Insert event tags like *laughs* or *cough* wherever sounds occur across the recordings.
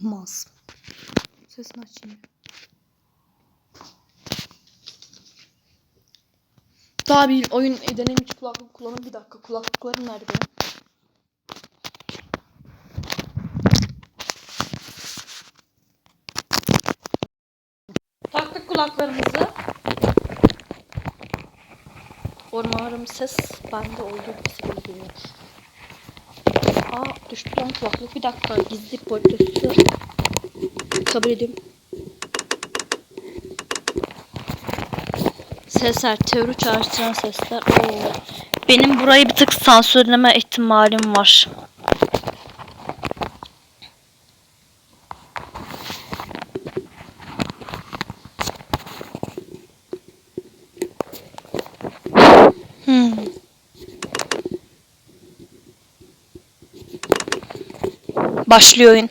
Mas. Sesini açayım. Daha bir oyun denemiş kulaklık kullanın. Bir dakika kulaklıklarım nerede? Taktık kulaklarımızı. Umarım ses bende olduğu gibi geliyor. Aa düştü lan kulaklık. Bir dakika gizli politikası kabul ediyorum. Sesler, teori çağrıştıran sesler. Oo. Benim burayı bir tık sansürleme ihtimalim var. Hmm. Başlıyor oyun.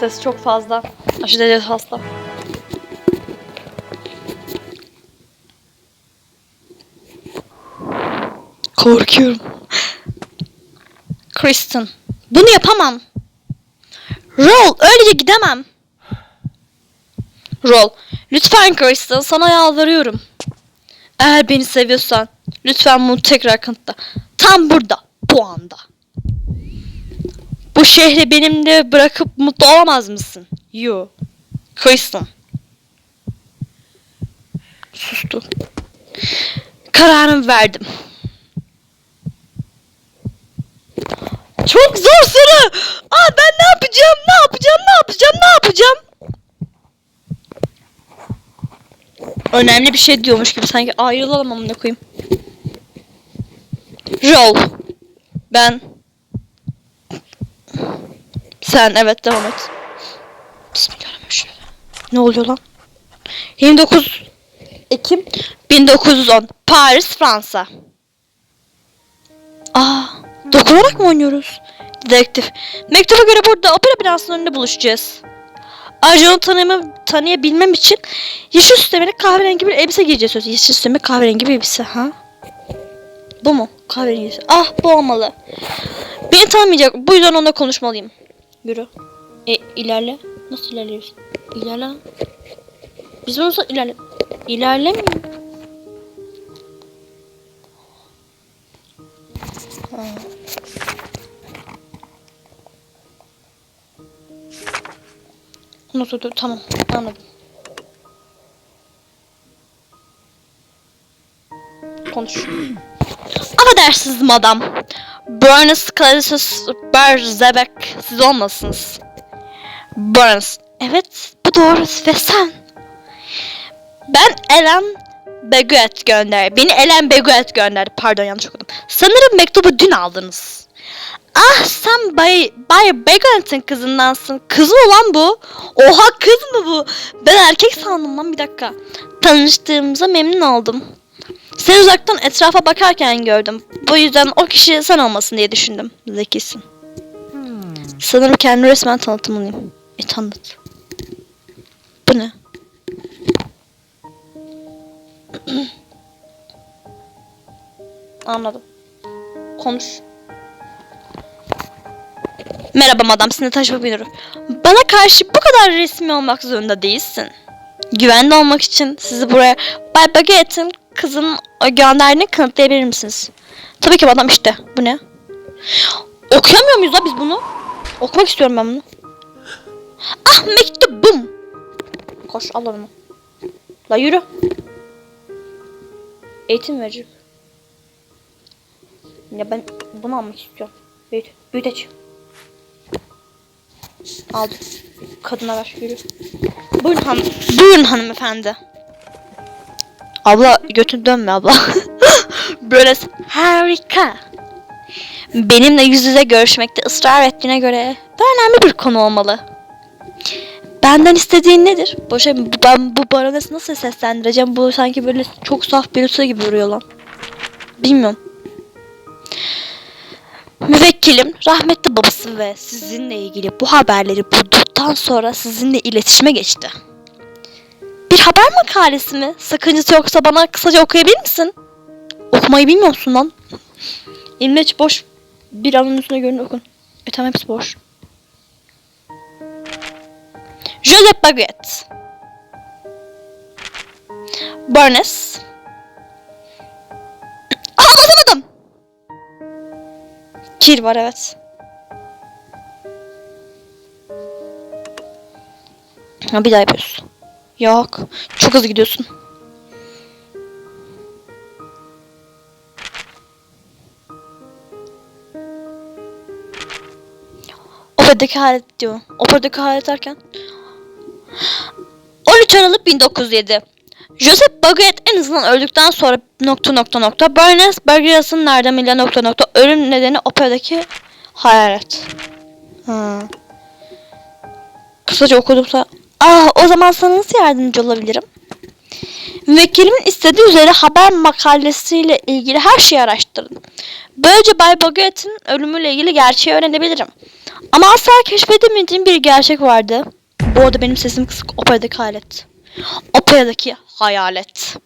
Ses çok fazla. Aşırı derecede fazla. Korkuyorum. Kristen. Bunu yapamam. Roll. Öylece gidemem. Roll. Lütfen Kristen sana yalvarıyorum. Eğer beni seviyorsan lütfen bunu tekrar kanıtla. Tam burada. Bu anda. Bu şehri benimle bırakıp mutlu olamaz mısın? Yo. Kristen. Sustu. Kararımı verdim. Çok zor soru. Aa ben ne yapacağım? Ne yapacağım? Ne yapacağım? Ne yapacağım? Önemli bir şey diyormuş gibi sanki ayrılalım amına koyayım. Rol. Ben. Sen evet devam et. Bismillahirrahmanirrahim. Ne oluyor lan? 29 Ekim 1910 Paris, Fransa. Aa, dokunarak mı oynuyoruz? Dedektif. Mektuba göre burada opera binasının önünde buluşacağız. Ayrıca onu tanımam, tanıyabilmem için yeşil süslemeli kahverengi bir elbise giyeceğiz. söz. Yeşil süslemeli kahverengi bir elbise ha? Bu mu? Kahverengi. Ah bu olmalı. Beni tanımayacak. Bu yüzden onunla konuşmalıyım. Yürü. E ilerle. Nasıl ilerliyoruz? İlerle. Biz bunu nasıl ilerle? İlerlemiyor. Ha. Nasıl dur? Tamam. Anladım. Konuş. Affedersiniz madam. Burns Clarisus Berzebek siz olmasınız. Burns. Evet bu doğru ve sen. Ben Ellen Beguet gönder. Beni Ellen Beguet gönderdi. Pardon yanlış okudum. Sanırım mektubu dün aldınız. Ah sen Bay, Bay Beguet'in kızındansın. Kız mı lan bu? Oha kız mı bu? Ben erkek sandım lan bir dakika. Tanıştığımıza memnun oldum. Seni uzaktan etrafa bakarken gördüm. Bu yüzden o kişi sen olmasın diye düşündüm. Zekisin. Sanırım kendimi resmen tanıtmalıyım. E tanıt. Bu ne? *clears throat* Anladım. Konuş. Merhaba madam, sizinle tanışmak biliyorum. Bana karşı bu kadar resmi olmak zorunda değilsin. Güvende olmak için sizi buraya Bay Baguette'in kızının gönderdiğini kanıtlayabilir misiniz? Tabii ki madam işte. Bu ne? Okuyamıyor muyuz la biz bunu? Okumak istiyorum ben bunu. Ah mektubum. Koş al onu. La yürü. Eğitim verecek. Ya ben bunu almak istiyorum. Büyüt. Büyüteç. Aldım. Kadına ver yürü. Buyurun hanım. Buyurun hanımefendi. Abla götün dönme abla. *laughs* Böyle harika. Benimle yüz yüze görüşmekte ısrar ettiğine göre bu önemli bir konu olmalı. Benden istediğin nedir? Boşa ben bu baronesi nasıl seslendireceğim? Bu sanki böyle çok saf birisi gibi duruyor lan. Bilmiyorum. Müvekkilim rahmetli babası ve sizinle ilgili bu haberleri bulduktan sonra sizinle iletişime geçti. Bir haber makalesi mi? Sakıncası yoksa bana kısaca okuyabilir misin? Okumayı bilmiyor musun lan? İmleç boş. Bir anın üstüne görün okun. E tamam hepsi boş. Joseph Baguette. Barnes. Kir var evet. Ha, bir daha yapıyorsun. Yok. Çok hızlı gidiyorsun. Operadaki halet diyor. Operadaki halet derken. 13 Aralık 1907. Joseph Baguette en azından öldükten sonra nokta nokta nokta. Barnes Burgeras'ın yardımıyla nokta nokta. Ölüm nedeni operadaki hayalet. Ha. Kısaca okudumsa. Ah o zaman sana nasıl yardımcı olabilirim? Müvekkilimin istediği üzere haber makalesiyle ilgili her şeyi araştırdım. Böylece Bay Baguette'in ölümüyle ilgili gerçeği öğrenebilirim. Ama asla keşfedemediğim bir gerçek vardı. Bu arada benim sesim kısık. Operadaki hayalet. Operadaki hayalet.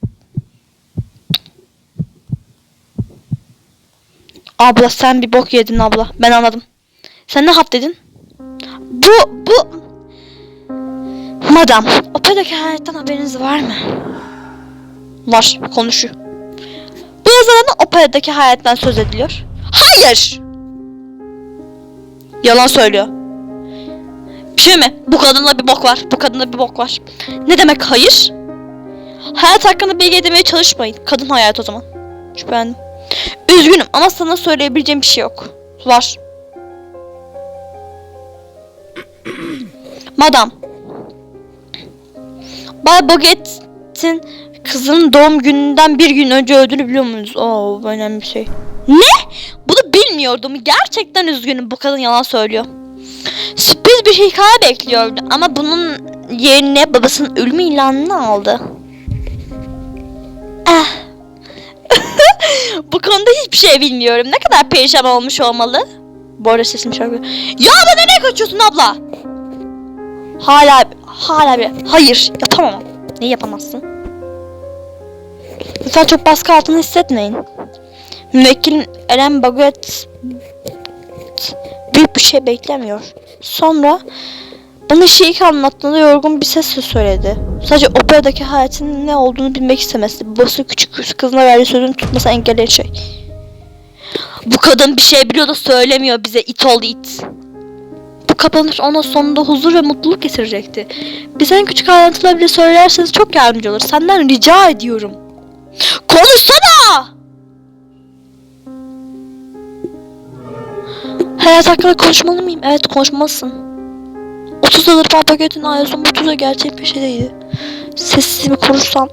Abla sen bir bok yedin abla. Ben anladım. Sen ne halt dedin? Bu, bu... Madam, operadaki hayaletten haberiniz var mı? Var, konuşuyor. Bu yazılarında operadaki hayaletten söz ediliyor. Hayır! Yalan söylüyor. Bir şey mi? Bu kadınla bir bok var. Bu kadında bir bok var. Ne demek hayır? Hayat hakkında bilgi edinmeye çalışmayın. Kadın hayat o zaman. Şüphelendim. Üzgünüm ama sana söyleyebileceğim bir şey yok. Var. *clears throat* Madam. Bay Baguette'in kızının doğum gününden bir gün önce öldüğünü biliyor musunuz? Oo önemli bir şey. Ne? Bunu bilmiyordum. Gerçekten üzgünüm. Bu kadın yalan söylüyor. Sürpriz bir hikaye bekliyordu ama bunun yerine babasının ölümü ilanını aldı. Ah. *laughs* Bu konuda hiçbir şey bilmiyorum. Ne kadar perişan olmuş olmalı. Bu arada sesim şarkı. Ya abla nereye kaçıyorsun abla? Hala hala bir hayır yapamam. Ne yapamazsın? Lütfen çok baskı altında hissetmeyin. Müvekkilin Eren Baguet büyük bir şey beklemiyor. Sonra bana ilk anlattığında yorgun bir sesle söyledi. Sadece operadaki hayatının ne olduğunu bilmek istemesi. Babası küçük kız kızına verdiği sözünü tutması engelleyen şey. Bu kadın bir şey biliyor da söylemiyor bize it ol it. Bu kapanış ona sonunda huzur ve mutluluk getirecekti. Bize en küçük ayrıntıları bile söylerseniz çok yardımcı olur. Senden rica ediyorum. Konuşsana! Hayat hakkında konuşmalı mıyım? Evet konuşmalısın. 30 yıldır Papaget'in ailesi mutsuz ve gerçek bir şey değildi. Sessizliğimi korursan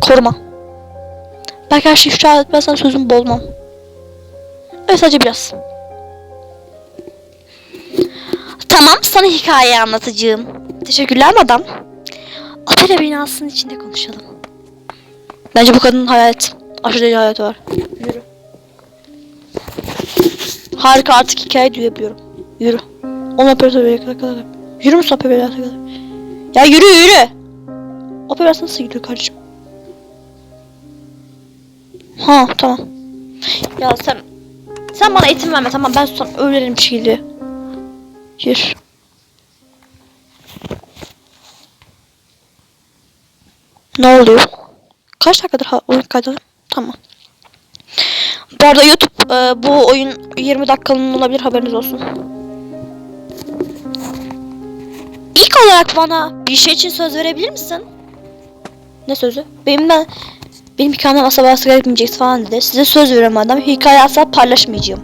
koruma. Belki her şeyi ifşa etmezsen sözümü bozmam. Evet sadece biraz. Tamam sana hikayeyi anlatacağım. Teşekkürler madam. Opera binasının içinde konuşalım. Bence bu kadının hayat. Aşırı derece hayatı var. Yürü. Harika artık hikaye duyabiliyorum. Yürü. Onu operatörü kadar kadar. Yürü musun operatörü kadar? Ya yürü yürü. Operasyon nasıl gidiyor kardeşim? Ha tamam. Ya sen sen bana eğitim verme tamam ben sana öğrenirim şekilde. Yürü. Ne oluyor? Kaç dakikadır oyun kaydı? Tamam. Bu arada YouTube e, bu oyun 20 dakikalığın olabilir haberiniz olsun. Olarak bana bir şey için söz verebilir misin? Ne sözü? Benim ben benim hikayemden asla bahsi etmeyeceksin falan dedi. Size söz veriyorum adam. Hikaye asla paylaşmayacağım.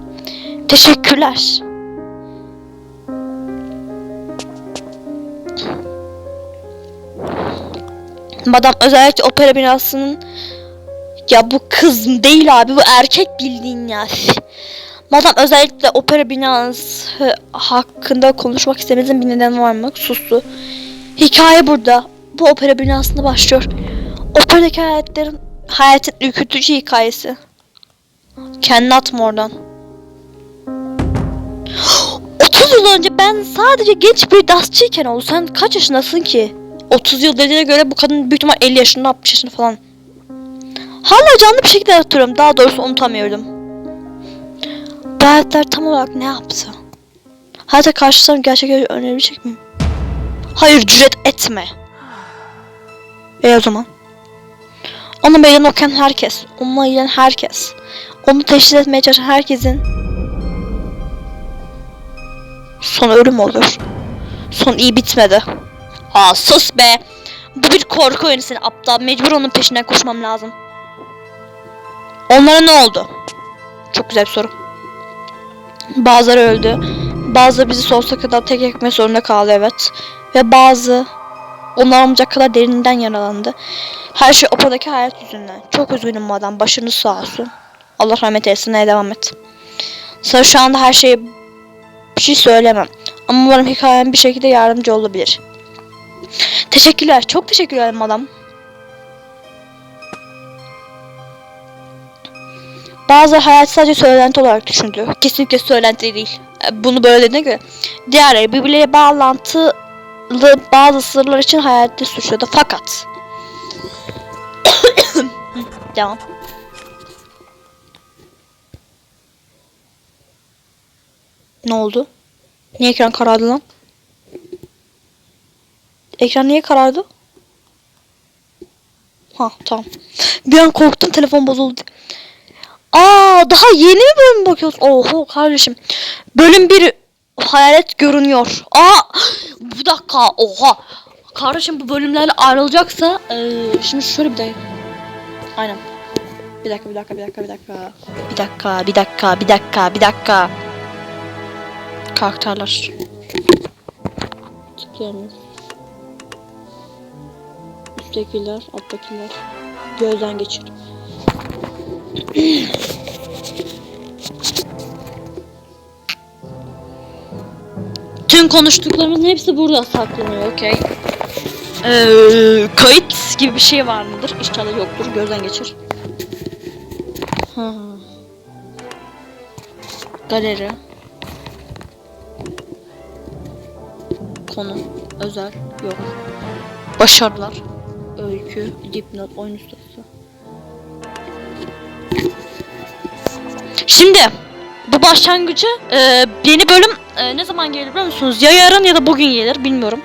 Teşekkürler. Madam özellikle opera binasının ya bu kız değil abi bu erkek bildiğin ya. Madam özellikle opera binası hakkında konuşmak istemediğin bir neden var mı? Sustu. Hikaye burada. Bu opera binasında başlıyor. Operadaki hayatların hayatın ürkütücü hikayesi. Kendini atma oradan. 30 yıl önce ben sadece genç bir dansçıyken oldu. Sen kaç yaşındasın ki? 30 yıl dediğine göre bu kadın büyük ihtimal 50 yaşında 60 yaşında falan. Hala canlı bir şekilde hatırlıyorum. Daha doğrusu unutamıyorum. Bu tam olarak ne yaptı? Hayata karşılarım gerçekten önerebilecek miyim? Hayır cüret etme. E o zaman. Onu meydan okuyan herkes, onunla ilgilenen herkes, onu teşhis etmeye çalışan herkesin sonu ölüm olur. Son iyi bitmedi. Aa sus be. Bu bir korku oyunu seni aptal. Mecbur onun peşinden koşmam lazım. Onlara ne oldu? Çok güzel bir soru. Bazıları öldü. Bazıları bizi sonsuza kadar tek ekmek zorunda kaldı evet. Ve bazı onlar olmayacak kadar derinden yaralandı. Her şey opadaki hayat yüzünden. Çok üzgünüm madem. Başınız sağ olsun. Allah rahmet eylesin. Neye devam et. Sana şu anda her şeye bir şey söylemem. Ama umarım hikayem bir şekilde yardımcı olabilir. Teşekkürler. Çok teşekkür ederim Bazı hayat sadece söylenti olarak düşündü. Kesinlikle söylenti değil. E, Bunu böyle dediğine göre. Diğerleri birbirleriyle bağlantılı bazı sırlar için hayatta suçladı. Fakat *coughs* Devam. Ne oldu? Niye ekran karardı lan? Ekran niye karardı? Ha tamam. Bir an korktum telefon bozuldu. Aa daha yeni mi bölüm bakıyoruz? Oho kardeşim. Bölüm bir hayalet görünüyor. Aa *gasps* bir dakika oha. Kardeşim bu bölümlerle ayrılacaksa eee, şimdi şöyle bir dakika. Aynen. Bir dakika bir dakika bir dakika bir dakika. Bir dakika bir dakika bir dakika bir dakika. Karakterler. Tıklayamıyoruz. Üsttekiler, alttakiler. Gözden geçir. Tüm konuştuklarımızın hepsi burada saklanıyor, okey. Ee, kayıt gibi bir şey var mıdır? İnşallah yoktur. Gözden geçir. Galeri. Konu. Özel. Yok. Başarılar. Öykü. Dipnot. Oyun ustası. Şimdi bu başlangıcı e, yeni bölüm e, ne zaman gelir biliyor musunuz? Ya yarın ya da bugün gelir bilmiyorum.